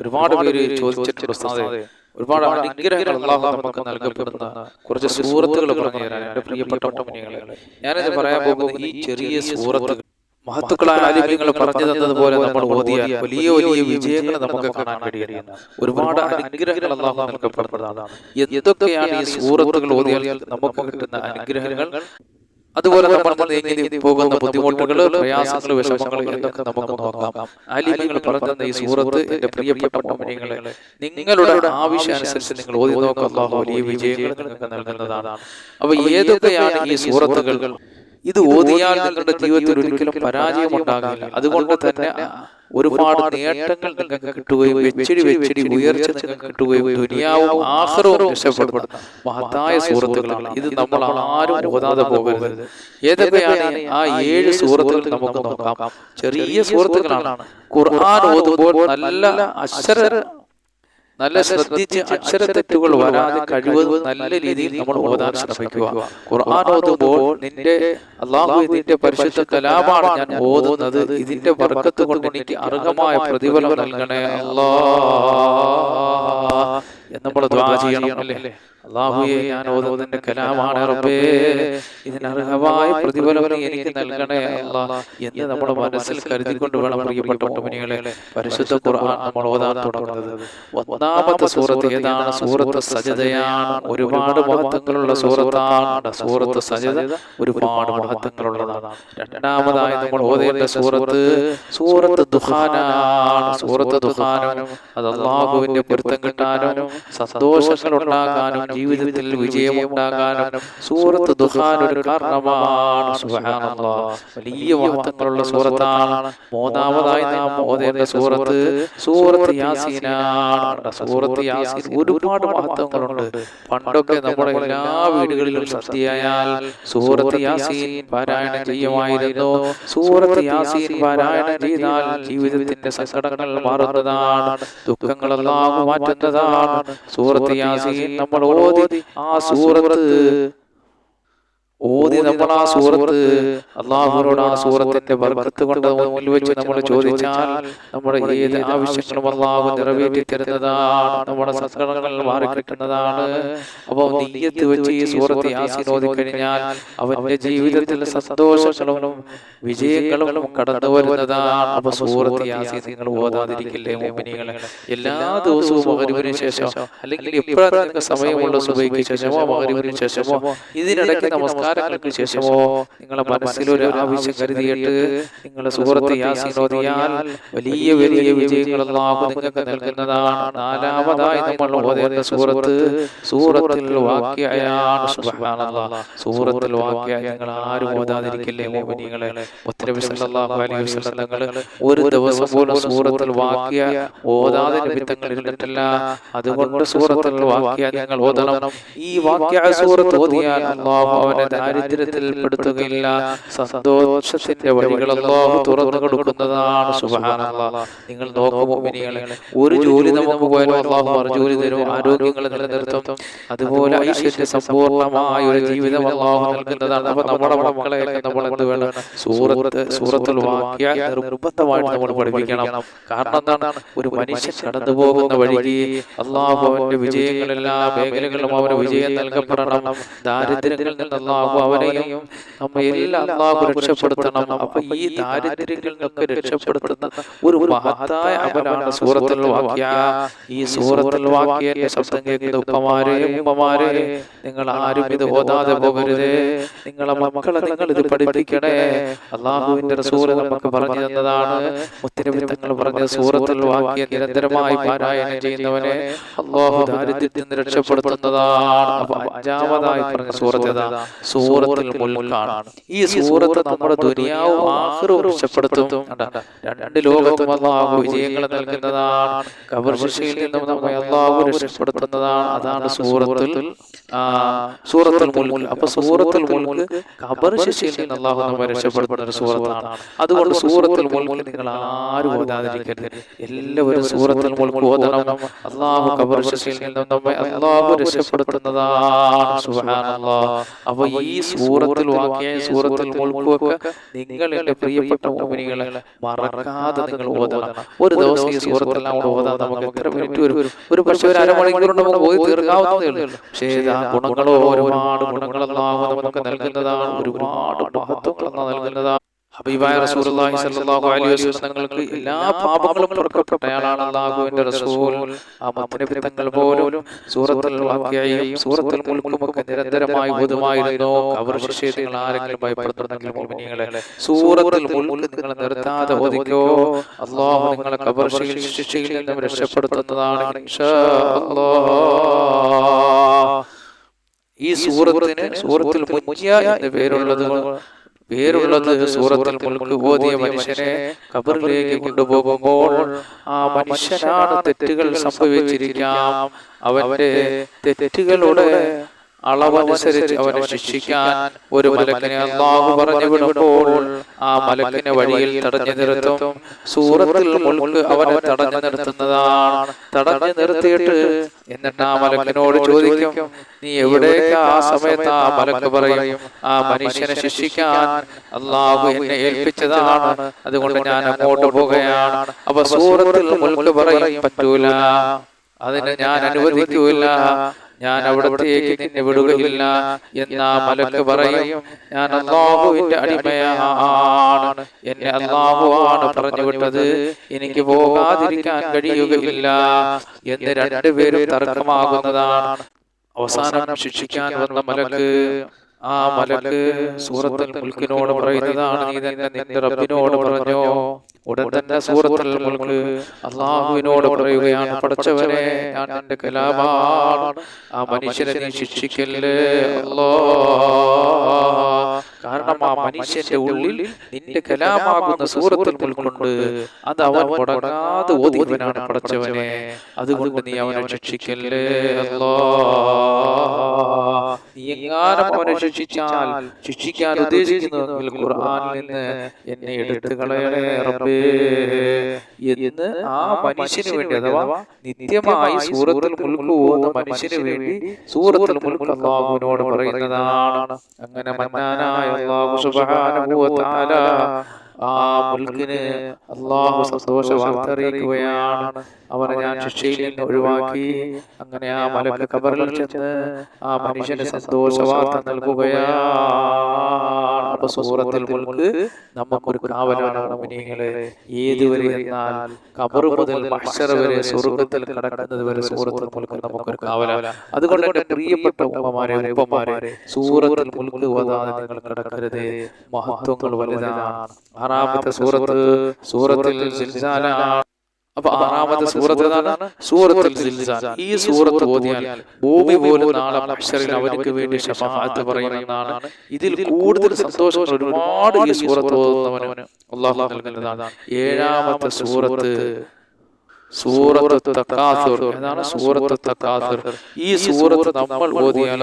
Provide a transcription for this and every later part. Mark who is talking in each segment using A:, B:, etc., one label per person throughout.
A: ഒരുപാട് പേര് ചോദിച്ചിട്ടുണ്ട് ഒരുപാട് അനുഗ്രഹങ്ങൾ അള്ളാഹു നമുക്ക് നൽകപ്പെടുന്ന കുറച്ച് സൂറത്തുകൾ പറഞ്ഞു തരാൻ എന്റെ പ്രിയപ്പെട്ട മുനികളെ. ഞാനിത് പറയാൻ പോകുന്നത് ഈ ചെറിയ സൂറത്തുകൾ മഹത്തുക്കളായ ആലിമ്യങ്ങൾ പറഞ്ഞു തന്നതുപോലെ നമ്മൾ ഓതിയ വലിയ വലിയ വിജയങ്ങൾ നമുക്ക് കാണാൻ കഴിയുന്ന ഒരുപാട് അനുഗ്രഹങ്ങൾ അള്ളാഹു നൽകപ്പെടുന്നതാണ്. എന്തൊക്കെയാണ് ഈ സൂറത്തുകൾ ഓതിയാൽ നമുക്ക് കിട്ടുന്ന അനുഗ്രഹങ്ങൾ അതുപോലെ നമ്മൾ നീങ്ങി പോകുന്ന ബുദ്ധിമുട്ടുകൾ പ്രയാസങ്ങൾ വിഷമങ്ങൾ എന്നൊക്കെ നമുക്ക് നോക്കാം. ആലിമ്യങ്ങൾ പറഞ്ഞ ഈ സൂറത്ത് എന്റെ പ്രിയപ്പെട്ട മോമിനികളെ നിങ്ങളുടെ ആവശ്യാനുസരിച്ച് നിങ്ങൾ ഓതി നോക്കുക വലിയ വിജയങ്ങൾ നിങ്ങൾക്ക് നൽകുന്നതാണ്. അപ്പൊ ഏതൊക്കെയാണ് ഈ സൂറത്തുകൾ ഇത് ഓതിയാൽ നിങ്ങളുടെ ജീവിതത്തിൽ ഒരിക്കലും പരാജയം ഉണ്ടാകില്ല. അതുകൊണ്ട് തന്നെ ഒരുപാട് നേട്ടങ്ങൾ നിങ്ങൾക്ക് കിട്ടുകയും വെച്ചടി വെച്ചടി ഉയർച്ച നിങ്ങൾക്ക് കിട്ടുകയും ദുനിയാവും ആഹ്റവും രക്ഷപ്പെടുന്ന മഹത്തായ സുഹൃത്തുക്കളാണ്. ഇത് നമ്മൾ ആരും ഓതാതെ പോകരുത്. ഏതൊക്കെയാണ് ആ ഏഴ് സുഹൃത്തുക്കൾ നമുക്ക് നോക്കാം. ചെറിയ സുഹൃത്തുക്കളാണ്. ഖുർആൻ ഓതുമ്പോൾ നല്ല അക്ഷര നല്ല ശ്രദ്ധിച്ച് അക്ഷരത്തെറ്റുകൾ വരാതെ കഴിവതും നല്ല രീതിയിൽ നമ്മൾ ഓതാൻ ശ്രമിക്കുക. ഖുർആൻ ഓതുമ്പോൾ നിന്റെ അള്ളാഹു ഇതിന്റെ പരിശുദ്ധ കലാമാണ് ഞാൻ ഓതുന്നത്. ഇതിന്റെ വർക്കത്ത് കൊണ്ട് എനിക്ക് അർഹമായ പ്രതിഫലം നൽകണേ അല്ലാ നമ്മൾ ദ്വാ ചെയ്യണം. അല്ലേ? അള്ളാഹുയെ ഞാൻ ഓതുന്നതിന്റെ കലാമാണ് റബ്ബേ. ഇതിനർഹമായ പ്രതിഫലം എനിക്ക് നൽകണേ അല്ലാ എന്ന് നമ്മുടെ മനസ്സിൽ കരുതിക്കൊണ്ട് വേണം പ്രിയപ്പെട്ട മുഅ്മിനീങ്ങളെ പരിശുദ്ധ ഖുർആൻ നമ്മൾ ഓതാൻ തുടങ്ങുന്നത്. ഒന്നാമത്തെ സൂറത്ത് ഏതാണ്? സൂറത്ത് സജദയാണ് ഒരുപാട് മഹത്വങ്ങളുള്ള സൂറത്താണ്. സൂറത്ത് സജദ ഒരുപാട് മഹത്വങ്ങളുള്ളതാണ്. രണ്ടാമതായി നമ്മൾ ഓതേണ്ട സൂറത്ത് സൂറത്ത് ദുഹാനാണ്. സൂറത്ത് ദുഹാനും അത് അള്ളാഹുവിന്റെ പൊരുത്തം കിട്ടാനും സന്തോഷങ്ങൾ ഉണ്ടാകാനും ജീവിതത്തിൽ വിജയമുണ്ടാകാനും സൂറത്ത് ദുഹാൻ ഒരു കാരണമാണ്. വലിയ മഹത്വങ്ങളുള്ള സൂറത്താണ് മൂന്നാമതായി നാം ഓതേണ്ട സൂറത്ത് സൂറത്ത് യാസീനാണ്. സൂറത്ത് യാസീൻ ഒരുപാട് മഹത്വങ്ങളുണ്ട്. പണ്ടൊക്കെ നമ്മുടെ എല്ലാ വീടുകളിലും സന്ധ്യയായാൽ സൂറത്ത് യാസീൻ പാരായണം ചെയ്യുമായിരുന്നു. സൂറത്ത് യാസീൻ പാരായണം ചെയ്താൽ ജീവിതത്തിന്റെ സങ്കടങ്ങൾ മാറുന്നതാണ്. ദുഃഖങ്ങളെല്ലാം മാറ്റുന്നതാണ്. സൂറത്ത് യാസീൻ നമ്മൾ ഓതി ആ സൂറത്ത് ഓതി നമ്മൾ ആ സൂറത്ത് അള്ളാഹുനോട് ആ സൂറത്തിന്റെ ബർക്കത്ത് കൊണ്ട് മുന്നിൽ വെച്ച് നമ്മൾ ചോദിച്ചാൽ നമ്മുടെ ഏത് ആവശ്യങ്ങളും അള്ളാഹു നിറവേറ്റി തരുന്നതാണ്. നമ്മുടെ സങ്കടങ്ങൾ മാറിക്കിട്ടുന്നതാണ് അപ്പോൾ നീയത്ത് വെച്ച് ഈ സൂറത്ത് യാസീൻ ഓതി കഴിഞ്ഞാൽ അവന്റെ ജീവിതത്തിൽ സന്തോഷങ്ങളും വിജയങ്ങളും കടന്നു വരുന്നതാണ്. അപ്പൊ സൂറത്ത് യാസീൻ നിങ്ങൾ ഓതാതിരിക്കില്ലേ മോമിനികളെ എല്ലാ ദിവസവും മകരിവിന് ശേഷം അല്ലെങ്കിൽ എപ്പോഴാണ് സമയമുള്ള സുബൈക്ക് ശേഷമോ മകരിവിന് ശേഷമോ? ഇതിനിടയ്ക്ക് നമസ്കാരങ്ങൾക്ക് ശേഷമോ നിങ്ങളെ മനസ്സിലൊരു ആവശ്യം കരുതിയിട്ട് നിങ്ങളെ സുഹൃത്ത് യാസിനോദിയാൽ വലിയ വലിയ വിജയങ്ങൾ അല്ലാഹു നിങ്ങൾക്ക് നൽകുന്നതാണ്. നാലാമതായി നമ്മൾ ഓതേണ്ട സൂറത്ത് സൂറത്തിൽ വാക്യയാണ്. സൂറത്തിൽ വാക്യ നിങ്ങൾ ആരും ഓതാതിരിക്കില്ലേ മോമിനികളെ മുത്തനബി സല്ലല്ലാഹു അലൈഹി വസല്ലം തങ്ങൾ ഒരു ദിവസം പോലും സൂറത്തിൽ വാക്യ ഓതാതെ നിമിത്തങ്ങൾ ഇരുന്നിട്ടില്ല അതുകൊണ്ട് സൂറത്തിൽ വാക്യ നിങ്ങൾ ഓതണം. ഈ വാക്യ സൂറത്ത് ഓതിയാൽ അല്ലാഹു അവനെ ദാരിദ്ര്യത്തിൽ പെടുത്തുകയില്ല. സന്തോഷത്തിന്റെ വഴികൾ അല്ലാഹു തുറന്നു കൊടുക്കുന്നതാണ്. സുബ്ഹാനല്ലാഹ് നിങ്ങൾ നോക്കൂ മുഅ്മിനീങ്ങളെ ഒരു ജോലി നമുക്ക് പോയാലും മറു ജോലി തരും. ആരോഗ്യങ്ങൾ നിലനിർത്തും. അതുപോലെ ഐശ്വര്യ സമ്പൂർണമായ ഒരു ജീവിതം അല്ലാഹു നൽകുന്നതാണ്. അപ്പൊ നമ്മുടെ മക്കളെ നമ്മൾ എന്ത് വേണം? സൂറത്ത് സൂറത്തുൽ വാക്യ നിർബന്ധമായിട്ട് നമ്മൾ പഠിപ്പിക്കണം. കാരണം എന്താണ്? ഒരു മനുഷ്യൻ കടന്നു പോകുന്ന വഴി അള്ളാഹു അവന്റെ വിജയങ്ങളെല്ലാ മേഖലകളിലും അവന് വിജയം നൽകപ്പെടണം. ദാരിദ്ര്യങ്ങളിൽ നിന്ന് അള്ളാഹു അവനെയും നമ്മയെല്ലാം അള്ളാഹു രക്ഷപ്പെടുത്തണം. അപ്പൊ ഈ ദാരിദ്ര്യങ്ങളിൽ നിന്നൊക്കെ രക്ഷപ്പെടുത്തുന്ന ഒരു മഹത്തായ അമലാണ് സൂറത്തുൽ വാക്യ. ഈ സൂറത്തുൽ വാക്യന്റെ ശബ്ദം കേൾക്കുന്ന ഉപ്പമാരെ ഉമ്മമാരെ നിങ്ങൾ ആരും ഇത് ഓതാതെ പോകരുതേ. നിങ്ങളെ മക്കളെ നിങ്ങൾ ഇത് പഠിപ്പിക്കണേ. അള്ളാഹുവിന്റെ റസൂൽ നമുക്ക് പറഞ്ഞു തന്നതാണ്. മുത്തിനബി തങ്ങൾ പറഞ്ഞ സൂറത്തിൽ വാക്യ നിരന്തരമായി പാരായണം ചെയ്യുന്നവനെ അള്ളാഹു ദാരിദ്ര്യത്തിൽ നിന്ന് രക്ഷപ്പെടുത്തുന്നതാണ്. അപ്പൊ അഞ്ചാമതായി പറഞ്ഞ സൂറത്ത് സൂറത്തുൽ മുൽക്കാണ് ഈ സൂറത്ത് നമ്മുടെ ദുനിയാവും ആഹ്റവും രക്ഷപ്പെടുത്തും. രണ്ട് ലോകത്തും അള്ളാഹു വിജയങ്ങൾ നൽകുന്നതാണ്. കബർ ശിക്ഷയിൽ നിന്നും നമ്മെ അള്ളാഹു രക്ഷപ്പെടുത്തുന്നതാണ്. അതാണ് സൂറത്തുൽ സൂറത്തിൽ മുൽക്ക് അപ്പൊ സൂറത്തുൽ മുൽക്ക് ഖബർ ശിക്ഷയിൽ നിന്ന് അള്ളാഹു നമ്മെ രക്ഷപ്പെടുത്തുന്ന ഒരു സൂറത്താണ്. അതുകൊണ്ട് സൂറത്തിൽ മുൽക്ക് നിങ്ങൾ ആരും ഓതാതിരിക്കരുത് എല്ലാവരും സൂറത്തിൽ മുൽക്ക് ഓതണം അള്ളാഹു ഖബർ ശിക്ഷയിൽ നിന്നും നമ്മെ അള്ളാഹു രക്ഷപ്പെടുത്തുന്നതാണ്. സുബ്ഹാനല്ലാഹ്. അപ്പൊ ഈ ഈ സൂറത്തിൽ വാക്കിയ സൂറത്തിൽ മുൾക്കുമൊക്കെ നിങ്ങൾ പ്രിയപ്പെട്ട മോമിനികളെ മറക്കാതെ നിങ്ങൾ ഓതണം. ഒരു ദിവസം ഈ സൂറത്തെല്ലാം കൂടെ ഓതാൻ നമുക്ക് എത്ര മിനിറ്റ് വരും? ഒരു പക്ഷേ ഒരു അരമണിക്കൂറുണ്ട് നമുക്ക് പോയി തീർക്കാവുന്നതേ ഉള്ളൂ. പക്ഷേ ആ ഗുണങ്ങളോ ഒരുപാട് ഗുണങ്ങളെല്ലാം നമുക്ക് നൽകുന്നതാണ്. ഒരുപാട് മഹത്വങ്ങളെല്ലാം നൽകുന്നതാണ്. ഹബീബായ റസൂലുള്ളാഹി സ്വല്ലല്ലാഹു അലൈഹി വസല്ലം തങ്ങൾക്ക് എല്ലാ പാപങ്ങളും പൊറുക്കപ്പെട്ടയാളാണ് അല്ലാഹുവിന്റെ റസൂൽ. ആ മുത്തനബി തങ്ങൾ പോലും സൂറത്തുൽ വാഖിയയും സൂറത്തുൽ മുൽക്കും ഒക്കെ നിരന്തരമായി ഓതുമായിരുന്നു ആരെങ്കിലും ഭയപ്പെടുന്നുണ്ടെങ്കിൽ മുഅ്മിനീങ്ങളെ സൂറത്തുൽ മുൽക്ക് നിങ്ങൾ നിർത്താതെ ഓദിക്കോ അല്ലാഹു നിങ്ങളെ കബർ ശിക്ഷയിൽ നിന്നും രക്ഷപ്പെടുത്തുന്നതാണ് ഇൻഷാ അല്ലാഹ് ഈ സൂറത്തിന് സൂറത്തുൽ മുജ്ജിയ എന്ന പേരുള്ളത് പേരുള്ളത് സൂറത്തിൽ മുൽക്ക് ഓതിയ മനുഷ്യനെ കബറിലേക്ക് കൊണ്ടുപോകുമ്പോൾ ആ മനുഷ്യനാണ് തെറ്റുകൾ സംഭവിച്ചിരിക്കാം. അവന്റെ തെറ്റുകളുടെ അളവനുസരിച്ച് അവനെ ശിക്ഷിക്കാൻ ഒരു മലക്കിനെ അള്ളാഹു പറഞ്ഞു വിടുമ്പോൾ ആ മലക്കിനെ വഴിയിൽ തടഞ്ഞു നിർത്തും. സൂറത്തിൽ മുൽക്ക് അവനെ തടഞ്ഞു നിർത്തുന്നതാണ്. തടഞ്ഞു നിർത്തിയിട്ട് എന്നിട്ട് ആ മലക്കിനോട് ചോദിക്കും നീ എവിടേക്ക് ആ സമയത്ത് ആ മലക്ക് പറയും? ആ മനുഷ്യനെ ശിക്ഷിക്കാൻ അള്ളാഹു എന്നെ ഏൽപ്പിച്ചതാണ്. അതുകൊണ്ട് ഞാൻ അങ്ങോട്ട് പോകുകയാണ് അപ്പൊ സൂറത്തിൽ മുൽക്ക് പറയും പറ്റൂല. അതിന് ഞാൻ അനുവദിക്കൂല. ഞാൻ അവിടത്തേക്ക് നിന്നെ വിടുകയില്ല എന്ന മലക്ക് പറയും. ഞാൻ അള്ളാഹുവിന്റെ അടിമയാണ്. എന്നെ അള്ളാഹുവാണ് പറഞ്ഞു വിട്ടത് എനിക്ക് പോകാതിരിക്കാൻ കഴിയുകയില്ല എന്ന് രണ്ടുപേരും തർക്കമാകുന്നതാണ്. അവസാനം ശിക്ഷിക്കാൻ വന്ന മലക്ക് ആ മലക്ക് സൂറത്തിൽ മുൽക്കിനോട് പറയുന്നതാണ്. നീ തന്നെ നിന്റെ റബ്ബിനോട് പറഞ്ഞോ? ഉടൻ തന്നെ സൂറത്തുൽ മുൽക്ക് അള്ളാഹുവിനോട് പറയുകയാണ്. പഠിച്ചവനെ ഞാൻ നിന്റെ കലാമാണ് ആ മനുഷ്യനെ നീ ശിക്ഷിക്കല്ലേ? അല്ലോ കാരണം ആ മനുഷ്യന്റെ ഉള്ളിൽ നിന്റെ കലാമാകുന്ന സൂറത്തുൽ മുൽക്കുണ്ട് അത് അവൻ മുടങ്ങാതെ ഓതിയവനാണ് പഠിച്ചവനെ. അതുകൊണ്ട് നീ അവനെ ശിക്ഷിക്കല്ലേ? അല്ലോ നീ എങ്ങാനും അവനെ ശിക്ഷിച്ചാൽ ശിക്ഷിക്കാൻ ഉദ്ദേശിക്കുന്നുവെങ്കിൽ ഖുർആനിൽ നിന്ന് എന്നെ എടുത്തു കളയണേ റബ്ബേ. എന്ന് ആ മനുഷ്യന് വേണ്ടി അഥവാ നിത്യമായി സൂറത്തിൽ മുൽക്ക് പോകുന്ന മനുഷ്യന് വേണ്ടി സൂറത്തിൽ മുൽക്ക് അള്ളാഹുവിനോട് പറയുന്നതാണ്. അങ്ങനെ മന്നാനായ അള്ളാഹു സുബ്ഹാനഹു വ തആല ആ മുൽക്കിന് അള്ളാഹു സന്തോഷ വാർത്ത അറിയിക്കുകയാണ് അവനെ ഞാൻ ശിക്ഷയിൽ നിന്ന് ഒഴിവാക്കി. അങ്ങനെ ആ മലക്ക് കബറിൽ ചെന്ന് ആ മനുഷ്യന് സന്തോഷ വാർത്ത നൽകുകയാണ്. സൂറത്തിൽ മുൽക്ക് നമുക്കൊരു കാവലാണ് മുനികളെ ഏതുവരെ എന്നാൽ കബർ മുതൽ മഹ്ശറ വരെ സ്വർഗത്തിൽ കടക്കുന്നത് വരെ സൂറത്തിൽ മുൽക്ക് നമുക്കൊരു കാവലാണ്. അതുകൊണ്ട് എന്റെ പ്രിയപ്പെട്ട ഉമ്മമാരെ ഉപ്പമാരെ സൂറത്തിൽ മുൽക്ക് ഓതാതെ നിങ്ങൾ കിടക്കരുത്. മഹത്വങ്ങൾ വലുതാണ്. ആറാമത്തെ സൂറത്ത് സൂറത്തിൽ അപ്പൊ ആറാമത്തെ സൂറത്ത് ഏതാണ് സൂറത്തുൽ ഈ സൂറത്ത് ഓതിയാൽ ഭൂമി പോലും നാളെ മനുഷ്യരിൽ അവർക്ക് വേണ്ടി ഷഫാഅത്ത് പറയുന്നതാണ് ഇതിൽ കൂടുതൽ സന്തോഷം ഒരുപാട് ഈ സൂറത്ത് ഓതുന്നവന് അള്ളാഹു നൽകുന്നതാണ് ഏഴാമത്തെ സൂറത്ത് സൂറത്ത് തക്കാസുർ ഏതാണ് സൂറത്ത് തക്കാസുർ ഈ സൂറത്ത് നമ്മൾ ഓതിയാൽ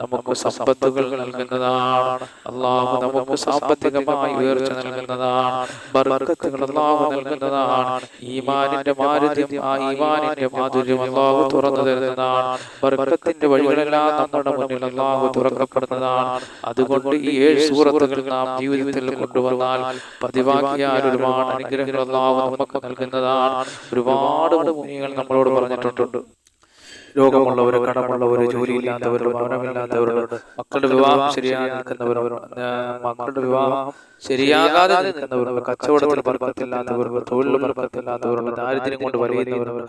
A: നമുക്ക് സമ്പത്തുകൾ നൽകുന്നതാണ്. അള്ളാഹു നമുക്ക് സാമ്പത്തികമായി ഉയർച്ച നൽകുന്നതാണ്. ബർക്കത്തുകൾ അള്ളാഹു നൽകുന്നതാണ്. ഈമാനിന്റെ മാരുദ്യം ആ ഈമാനിന്റെ മാധുര്യം അള്ളാഹു തുറന്നു തരുന്നതാണ്. ബർക്കത്തിന്റെ വഴികളെല്ലാം നമ്മുടെ മുന്നിൽ അള്ളാഹു തുറക്കപ്പെടുന്നതാണ്. അതുകൊണ്ട് ഈ ഏഴ് സൂറത്തുകൾ നാം ജീവിതത്തിൽ കൊണ്ടുവന്നാൽ പതിവാക്കിയാൽ ഒരുപാട് അനുഗ്രഹങ്ങൾ അള്ളാഹു നമുക്ക് നൽകുന്നതാണ്. ഒരുപാട് ഭൂമികൾ നമ്മളോട് പറഞ്ഞിട്ടുണ്ട്. രോഗമുള്ളവർ കടമുള്ളവർ ജോലിയില്ലാത്തവർ ഭവനമില്ലാത്തവരുണ്ട് മക്കളുടെ വിവാഹം ശരിയായി നിൽക്കുന്നവർ മക്കളുടെ വിവാഹം ശരിയാകാതെ നിൽക്കുന്നവർ കച്ചവടത്തിൽ ബർക്കത്തില്ലാത്തവർ തൊഴിലിൽ ബർക്കത്തില്ലാത്തവരുണ്ട് ദാരിദ്ര്യം കൊണ്ട് വലയുന്നവരുണ്ട്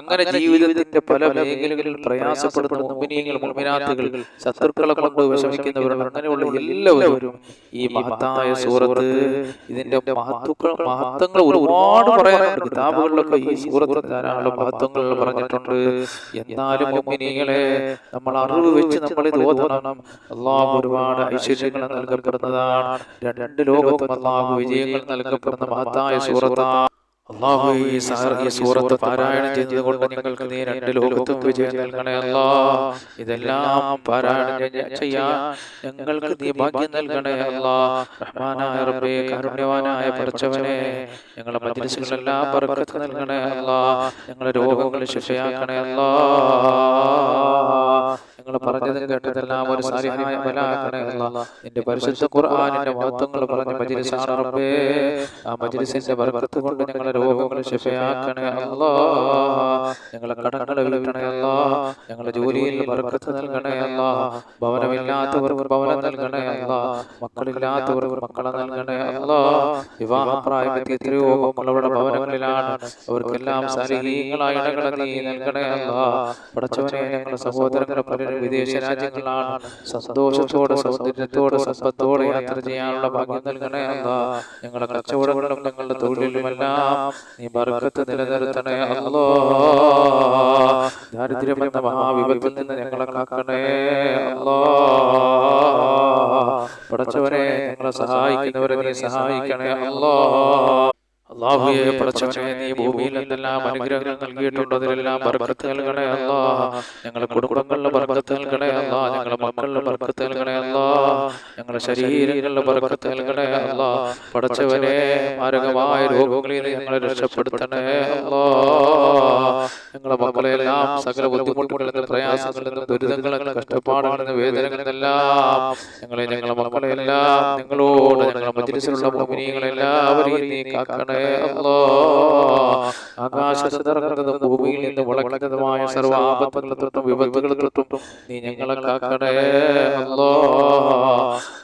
A: അങ്ങനെ ജീവിതത്തിന്റെ പല മേഖലകളിൽ പ്രയാസപ്പെടുന്ന മുമ്പിനിയങ്ങൾ മുമ്പിനാത്തുകൾ ശത്രുക്കളെ കൊണ്ട് വിഷമിക്കുന്നവർ അങ്ങനെയുള്ള എല്ലാവരും ഈ മഹത്തായ സൂറത്ത് ഇതിന്റെ മഹത്വങ്ങൾ മഹത്വങ്ങൾ ഒരുപാട് പറയാനുണ്ട് കിതാബുകളിലൊക്കെ ഈ സൂറത്ത് ധാരാളം മഹത്വങ്ങൾ പറഞ്ഞിട്ടുണ്ട്. എന്നാലും മുമ്മിനികളെ നമ്മൾ അറിവ് വെച്ച് നമ്മൾ ഇത് ഓതണം. അള്ളാഹു ഒരുപാട് ഐശ്വര്യങ്ങൾ നൽകപ്പെടുന്നതാണ്. രണ്ട് ലോകത്തും അള്ളാഹു വിജയങ്ങൾ നൽകപ്പെടുന്ന മഹത്തായ സൂറത്താണ്. അള്ളാഹു ഈ ഈ സൂറത്ത് പാരായണം ചെയ്തത് കൊണ്ട് നിങ്ങൾക്ക് നീ രണ്ട് ലോകത്തും വിജയം നൽകണേ അല്ലാ. ഇതെല്ലാം പാരായണം ചെയ്യാ ചെയ്യാൻ ഞങ്ങൾക്ക് നീ ഭാഗ്യം നൽകണേ അല്ലാ. റഹ്മാനായ റബ്ബേ കാരുണ്യവാനായ പഠിച്ചവനെ ഞങ്ങളുടെ മജ്ലിസുകളെല്ലാം ബർക്കത്ത് നൽകണേ അല്ലാ. ഞങ്ങളുടെ രോഗങ്ങൾ ശിക്ഷയാക്കണേ അല്ലാ. ഞങ്ങൾ പറഞ്ഞതും കേട്ടതെല്ലാം ഒരു സാലിഹായ അമലാക്കണേ അല്ലാ. നിന്റെ പരിശുദ്ധ ഖുർആനിന്റെ മഹത്വങ്ങൾ പറഞ്ഞ മജ്ലിസാണ് റബ്ബേ. ആ മജ്ലിസിന്റെ ബർക്കത്ത് കൊണ്ട് ഞങ്ങളെ രോഗങ്ങൾ ശിഫയാക്കണേ അല്ലാ. ഞങ്ങളെ കടങ്ങളെ വീട്ടണേ അല്ലാ. ഞങ്ങളുടെ ജോലിയിൽ ബർക്കത്ത് നൽകണേ അല്ലാ. ഭവനമില്ലാത്തവർക്ക് ഭവനം നൽകണേ അല്ലാ. മക്കളില്ലാത്തവർക്ക് മക്കളെ നൽകണേ അല്ലാ. വിവാഹപ്രായമെത്തി എത്രയോ മക്കളുടെ ഭവനങ്ങളിലാണ്. അവർക്കെല്ലാം ഇടങ്ങളെ നീ നൽകണേ അല്ലാ. പടച്ചവനെ ഞങ്ങളുടെ സഹോദരങ്ങളെ പലരും വിദേശ രാജ്യങ്ങളിലാണ്. സന്തോഷത്തോടെ സൗന്ദര്യത്തോടെ സമ്പത്തോടെ യാത്ര ചെയ്യാനുള്ള ഭാഗ്യം നൽകണേ അല്ലാ. ഞങ്ങളുടെ കച്ചവടങ്ങളും ഞങ്ങളുടെ തൊഴിലിലുമെല്ലാം നീ ബർക്കത്ത് നിലനിർത്തണേ അല്ലോ. ദാരിദ്ര്യം എന്ന മഹാവിപത്തിൽ നിന്ന് ഞങ്ങളെ കാക്കണേ അല്ലോ. പടച്ചവനെ ഞങ്ങളെ സഹായിക്കുന്നവരെ സഹായിക്കണേ അല്ലോ. അള്ളാഹുയെ പടച്ചവനെ നീ ഭൂമിയിൽ എന്തെല്ലാം അനുഗ്രഹങ്ങൾ നൽകിയിട്ടുണ്ട്. അതിലെല്ലാം ബർക്കത്ത് നൽകണേ അല്ലാ ഞങ്ങളുടെ കുടുംബങ്ങളിലെ ബർക്കത്ത് നൽകണേ അല്ലാ ഞങ്ങളുടെ മക്കളുടെ ബർക്കത്ത് നൽകണേ അല്ലാ ഞങ്ങളുടെ ശരീരങ്ങളിലെ ബർക്കത്ത് നൽകണേ അല്ലാ പടച്ചവനെ മാരകമായ രോഗങ്ങളിൽ ഞങ്ങളെ രക്ഷപ്പെടുത്തണേ അല്ലാ ഞങ്ങളുടെ മക്കളെല്ലാം സകല ബുദ്ധിമുട്ടുകളിൽ നിന്ന് പ്രയാസങ്ങളിൽ നിന്നും ദുരിതങ്ങളിൽ നിന്ന് കഷ്ടപ്പാടുകളിൽ നിന്ന് വേദനകളിൽ നിന്നെല്ലാം ഞങ്ങളെ ഞങ്ങളുടെ മക്കളെല്ലാം നിങ്ങളോട് ഞങ്ങളുടെ മജ്ലിസിലുള്ള ഭൂമിനികളെല്ലാവരെയും നീ കാക്കണേ അല്ലോ. ആകാശത്ത് ഭൂമിയിൽ നിന്ന് മുളയ്ക്കുന്നതുമായ സർവ വിപത്തുകളിൽ തൊട്ടും നീ ഞങ്ങളെ കാക്കണേ അല്ലോ.